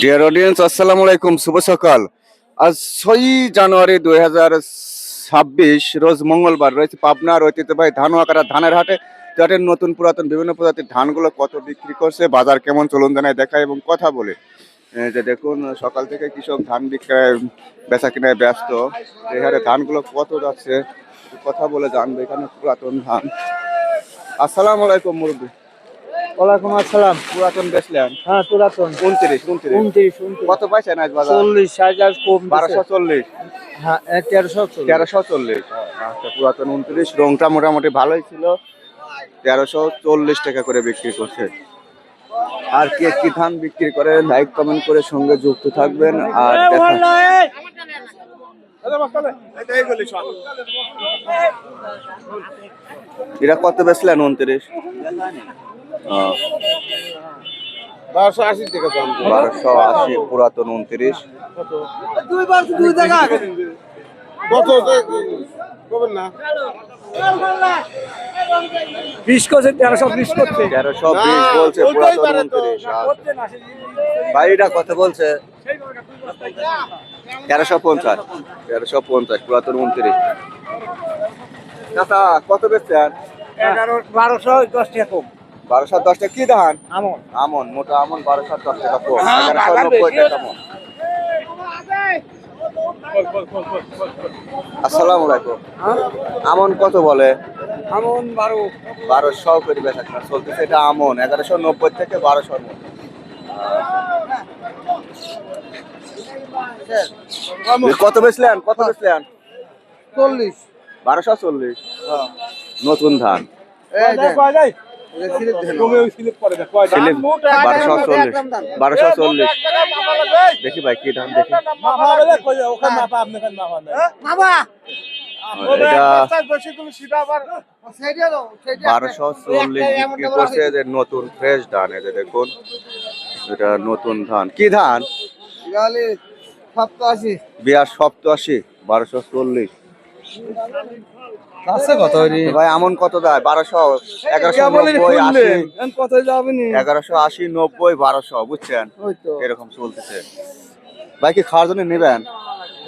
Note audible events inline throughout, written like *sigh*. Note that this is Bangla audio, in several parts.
ডিয়ার অডিয়েন্স আসসালামু আলাইকুম শুভ সকাল। আজ ছয়ই জানুয়ারি দুই হাজার ছাব্বিশ, রোজ মঙ্গলবার রয়েছে পাবনার ঐতিহ্যবাহী ধান আকারা ধানের হাটে। হাটের নতুন পুরাতন বিভিন্ন প্রজাতির ধানগুলো কত বিক্রি করছে, বাজার কেমন চলুন জানায় দেখায় এবং কথা বলে। যে দেখুন, সকাল থেকে কৃষক ধান বিক্রয়, বেচা কিনায় ব্যস্ত। হারে ধানগুলো কত যাচ্ছে কথা বলে জানবে এখানে পুরাতন ধান। আসসালামু আলাইকুম, মুরব্বী। ওয়ালাইকুম আসসালাম। পুরাতন বেচলেন হ্যাঁ পুরাতন। উনত্রিশ উনত্রিশ। উনত্রিশ কত পাইছেন আজ বাজার? চল্লিশ হাজার কম বারোশো চল্লিশ। হ্যাঁ তেরোশো। তেরোশো চল্লিশ। আচ্ছা পুরাতন উনত্রিশ। রংটা মোটামুটি ভালোই ছিল। তেরোশো চল্লিশ টাকা করে বিক্রি করছে। আর কে কি ধান বিক্রি করে লাইক কমেন্ট করে সঙ্গে যুক্ত থাকবেন। আর দেখা এরা কত বেচলেন উনত্রিশ? বারোশো আশি টাকা দাম। বারোশো আশি পুরাতন উনত্রিশ। কত কবেন না। বিশ করছে তেরোশো বিশ করছে। তেরোশো বিশ বলছে পুরাতন উনত্রিশ বাড়িটা কত বলছে। তেরোশো পঞ্চাশ। তেরোশো পঞ্চাশ পুরাতন উনত্রিশ চাচা কত বেচছেন? বারোশো দশ টাকা কম। বারোশো দশ টাকা। কি ধান? আমন। আমন মোটা আমন বারোশো দশ টাকা কম। হ্যাঁ, এগারোশো নব্বই টাকা মন আসসালামু আলাইকুম। আমন কত বলে? আমন বারো। বারোশো করে বেচা চলতেছে এটা আমন। এগারোশো নব্বই থেকে বারোশো কত বেচলেন? কত বেচলেন? চল্লিশ। বারোশো চল্লিশ। নতুন ধান। বারোশো চল্লিশ। দেখি ভাই কি ধান দেখি। বারোশো চল্লিশ বিক্রি করছে নতুন ফ্রেশ ধান এই দেখুন। এটা নতুন ধান। কি ধান? বিয়ার সপ্তাশি বারোশো চল্লিশ। ভাই আমন কত দেয়? বারোশো এগারোশো নব্বই আশি। এগারোশো আশি নব্বই বারোশো বুঝছেন? এরকম চলতেছে। ভাই কি খাওয়ার জন্য নেবেন?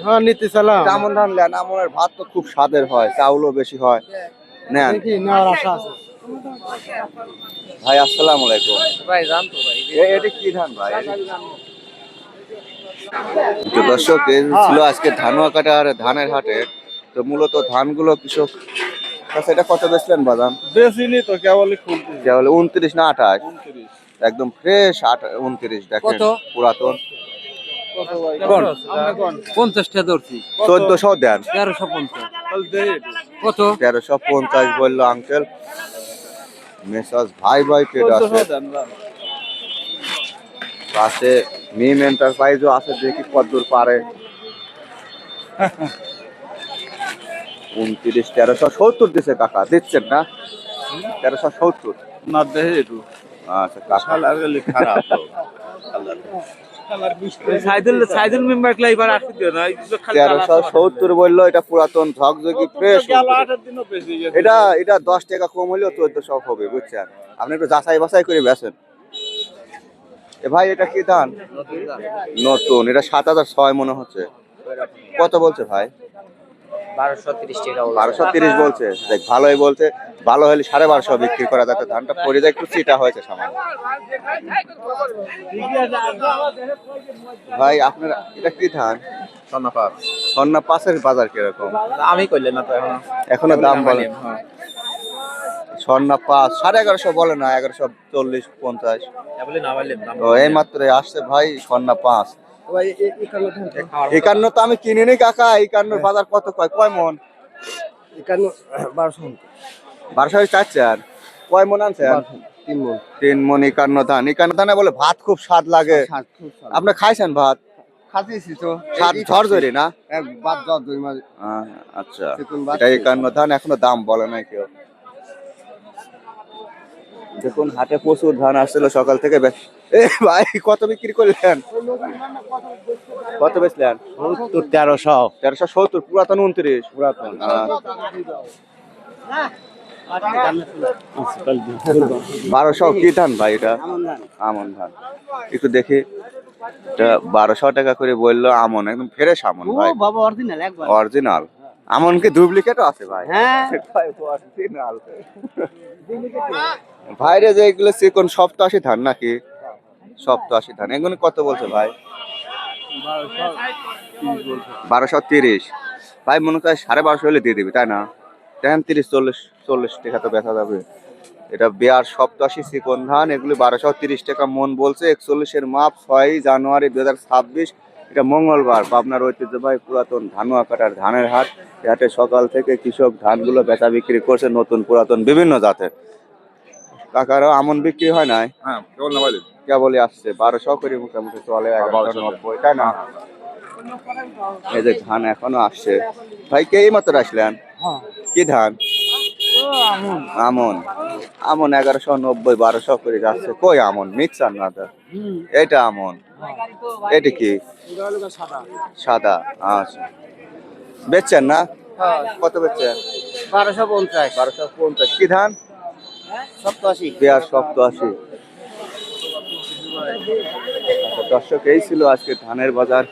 হ্যাঁ নিতে চালাম। আমন ধান নেন আমনের ভাত তো খুব স্বাদের হয় চাউলও বেশি হয়। নেন। আশা আছে। ভাই আসসালামু আলাইকুম। ভাই জানতো ভাই এ- এটা কি ধান ভাই? তো দর্শক এই ছিল আজকে ধানুয়া কাটা আর ধানের হাটে। তো মূলত ধানগুলো কৃষক আচ্ছা এটা কত বেচলেন বাদাম বেশি নি তো কেবলই খুলতে যা হলো উনত্রিশ না আঠাশ? একদম ফ্রেশ আট উনত্রিশ দেখেন। কত? পুরাতন। পঞ্চাশটা ধরছি। চোদ্দশো দেন। তেরোশো পঞ্চাশ। কত? তেরোশো পঞ্চাশ বলল আঙ্কেল। মেসাজ ভাই ভাই পেট আছে পাশে মিম এন্টারপ্রাইজও আছে দেখি কতদূর পারে। উনত্রিশ তেরোশো সত্তর দিছে কাকা দিচ্ছেন না? তেরোশো সত্তর। না দেখে একটু। আচ্ছা কাকা। খারাপ। *laughs* সাইদুল সাইদুল মেম্বার ক্লাই এবার আসতে দিও না তেরোশো সত্তর বলল এটা পুরাতন ঝকঝকি ফ্রেশ এটা এটা দশ টাকা কম হলেও চোদ্দশো হবে বুঝছেন? আপনি একটু যাচাই বাছাই করে বেছেন এ ভাই এটা কি ধান। নতুন এটা সাত হাজার ছয় মনে হচ্ছে। কত বলছে ভাই? বারোশো তিরিশ বারোশো তিরিশ বলছে। দেখ ভালোই বলছে। ভালো হলে সাড়ে বারোশো বিক্রি করা যাতে ধানটা পড়ে যায় একটু চিটা হয়েছে সামান্য। ভাই আপনার এটা কি ধান? সন্না পাশের বাজার কীরকম? আমি করলে না তো এখন। এখনও দাম বলে। স্বর্ণা পাঁচ সাড়ে এগারোশো বলে না এগারোশো চল্লিশ পঞ্চাশ। বলে না এই মাত্র আসছে ভাই স্বর্ণা পাঁচ একান্ন তো আমি কিনিনি কাকা একান্ন বাজার কত কয়? কয় মন? একান্ন বারোশো বারোশো চাচ্ছেন কয় মন আনছেন? তিন মন। তিন মন একান্ন ধান। একান্ন ধানে বলে ভাত খুব স্বাদ লাগে। আপনি খাইছেন ভাত? খাতেছি তো। স্বাদ ঝরঝরি না? যাওয়ার দুই আচ্ছা। এটা একান্ন ধান এখনও দাম বলে নাই কেউ। দেখুন হাটে প্রচুর ধান আসছিল সকাল থেকে বে- এ ভাই কত বিক্রি করলেন? কত বেচলেন? তোর তেরোশো। তেরোশো সত্তর পুরাতন উনত্রিশ। পুরাতন বারোশো কি ধান ভাই এটা? আমন ধান। একটু দেখি। এটা বারোশো টাকা করে বলল আমন একদম ফ্রেশ আমন ভাই। অরিজিনাল অরিজিনাল আমন কি ডুপ্লিকেটও আছে ভাই। হ্যাঁ। ভাইরে যে এগুলো চিকন সপ্তাশি ধান নাকি? সপ্তাশি ধান। এগুলো কত বলছে ভাই? বারোশো তিরিশ। ভাই মনে হয় সাড়ে বারোশো হলে দিয়ে দিবি তাই না? দেখেন তিরিশ চল্লিশ চল্লিশ টাকা তো বেচা যাবে। এটা বেয়ার সপ্তাশি চিকন ধান এগুলি বারোশো তিরিশ টাকা মন বলছে। একচল্লিশের মাপ ছয়ই জানুয়ারি দু হাজার ছাব্বিশ। এটা মঙ্গলবার পাবনার ঐতিহ্যবাহী পুরাতন ধানুয়া কাটার ধানের হাট। হাটে সকাল থেকে কৃষক ধানগুলো বেচা বিক্রি করছে নতুন পুরাতন বিভিন্ন জাতের। কাকারও আমন বিক্রি হয় নাই? হ্যাঁ কেবলই আসছে। বারোশো করে মোটামুটি চলে এগারোশো নব্বই তাই না? এই যে ধান এখনও আসছে। ভাই কে এই মাত্র আসলেন? কি ধান? আমন। আমন। এগারোশো নব্বই বারোশো করে যাচ্ছে। কই আমন? মিক্সার না তো? এটা আমন। এটা কি? সাদা। আচ্ছা। বেচছেন না? কত বেচছেন? বারোশো পঞ্চাশ। বারোশো পঞ্চাশ। কি ধান? সপ্তাশি। পেঁয়াজ সপ্তাশি। আচ্ছা, দর্শক এই ছিল আজকে ধানের বাজার।